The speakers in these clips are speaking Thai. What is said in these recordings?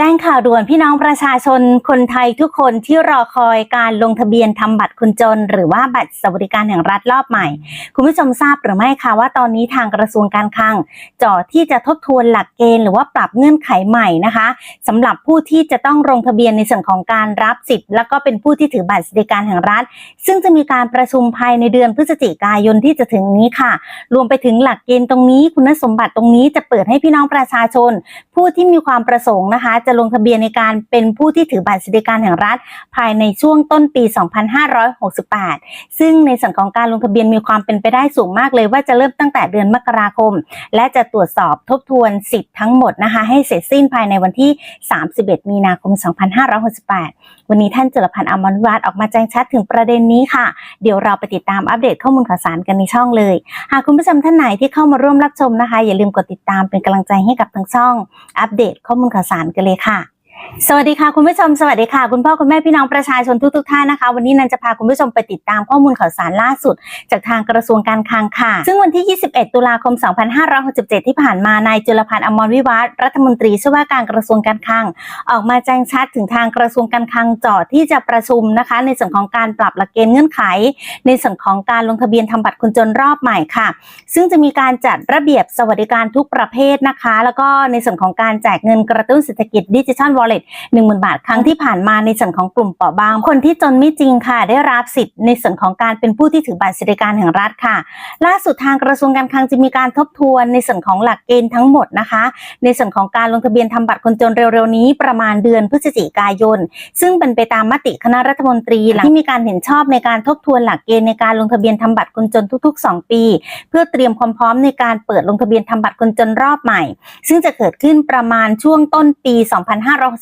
จ้งข่าวด่วนพี่น้องประชาชนคนไทยทุกคนที่รอคอยการลงทะเบียนทำบัตรคนจน หรือว่าบัตรสวัสดิการแห่งรัฐรอบใหม่ คุณผู้ชมทราบหรือไม่คะว่าตอนนี้ทางกระทรวงการคลังจ่อที่จะทบทวนหลักเกณฑ์หรือว่าปรับเงื่อนไขใหม่นะคะสำหรับผู้ที่จะต้องลงทะเบียนในส่วนของการรับสิทธิ์ แล้วก็เป็นผู้ที่ถือบัตรสวัสดิการแห่งรัฐ ซึ่งจะมีการประชุมภายในเดือนพฤศจิกายนที่จะถึงนี้ค่ะ รวมไปถึงหลักเกณฑ์ตรงนี้ คุณสมบัติตรงนี้จะเปิดให้พี่น้องประชาชน ผู้ที่มีความประสงค์นะคะจะลงทะเบียนในการเป็นผู้ที่ถือบัตรสวัสดิการแห่งรัฐ ภายในช่วงต้นปี 2568 ซึ่งในส่วนของการลงทะเบียนมีความเป็นไปได้สูงมากเลยว่าจะเริ่มตั้งแต่เดือนมกราคม และจะตรวจสอบทบทวนสิทธิ์ทั้งหมดนะคะ ให้เสร็จสิ้นภายในวันที่ 31 มีนาคม 2568 วันนี้ท่านจุลพันธ์อมรวิวัฒน์ออกมาแจ้งชัดถึงประเด็นนี้ค่ะ เดี๋ยวเราไปติดตามอัปเดตข้อมูลข่าวสารกันในช่องเลย หากคุณผู้ชมท่านไหนที่เข้ามาร่วมรับชมนะคะ อย่าลืมกดติดตามเป็นกำลังใจให้กับทางช่อง อัปเดตข้อมูลข่าวสารกันเลยค่ะ สวัสดีค่ะคุณผู้ชมสวัสดีค่ะ คุณพ่อคุณแม่พี่น้องประชาชนทุกๆท่านนะคะ วันนี้นันจะพาคุณผู้ชมไปติดตามข้อมูลข่าวสารล่าสุด จากทางกระทรวงการคลังค่ะ ซึ่งวันที่ 21 ตุลาคม 2567 ที่ผ่านมานายจุลพันธ์อมรวิวัฒรัฐมนตรีช่วยว่าการกระทรวงการคลัง ออกมาแจ้งชัดถึงทางกระทรวงการคลังจอดที่จะประชุมนะคะ ในส่วนของการปรับหลักเกณฑ์เงื่อนไข ในส่วนของการลงทะเบียนทำบัตรคนจนรอบใหม่ค่ะ ซึ่งจะมีการจัดระเบียบสวัสดิการทุกประเภทนะคะ แล้วก็ในส่วนของการแจกเงินกระตุ้นเศรษฐกิจดิจิทัลวอลเล็ตหนึ่งหมื่นบาท ครั้งที่ผ่านมาในส่วนของกลุ่มเปราะบาง คนที่จนไม่จริงค่ะ ได้รับสิทธิ์ในส่วนของการเป็นผู้ที่ถือบัตรสวัสดิการแห่งรัฐค่ะ ล่าสุดทางกระทรวงการคลังจะมีการทบทวนในส่วนของหลักเกณฑ์ทั้งหมดนะคะ ในส่วนของการลงทะเบียนทำบัตรคนจนเร็วๆนี้ประมาณเดือนพฤศจิกายน ซึ่งเป็นไปตามมติคณะรัฐมนตรีหลังที่มีการเห็นชอบในการทบทวนหลักเกณฑ์ในการลงทะเบียนทำบัตรคนจนทุก ๆ 2 ปี เพื่อเตรียมความพร้อมในการเปิดลงทะเบียนทำบัตรคนจนรอบใหม่ ซึ่งจะเกิดขึ้นประมาณช่วงต้นปี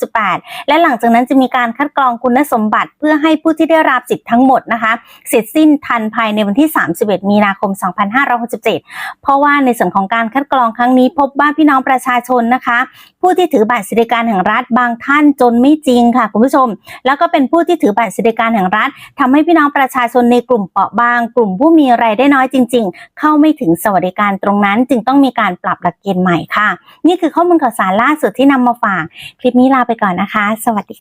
2568และหลังจากนั้นจะมีการคัดกรองคุณสมบัติ เพื่อให้ผู้ที่ได้รับสิทธิ์ทั้งหมดนะคะเสร็จสิ้นทันภายในวันที่ 31 มีนาคม 2567 เพราะว่าในส่วนของการคัดกรองครั้งนี้ พบว่าพี่น้องประชาชนนะคะ ผู้ที่ถือบัตรสวัสดิการแห่งรัฐบางท่านจนไม่จริงค่ะคุณผู้ชม แล้วก็เป็นผู้ที่ถือบัตรสวัสดิการแห่งรัฐทำให้พี่น้องประชาชนในกลุ่มเปราะบาง กลุ่มผู้มีรายได้น้อยจริง ๆ เข้าไม่ถึงสวัสดิการตรงนั้น จึงต้องมีการปรับหลักเกณฑ์ใหม่ค่ะ นี่คือข้อมูลข่าวสารล่าสุดที่นำมาฝาก คลิปนี้ลาไปก่อนนะคะ สวัสดีค่ะ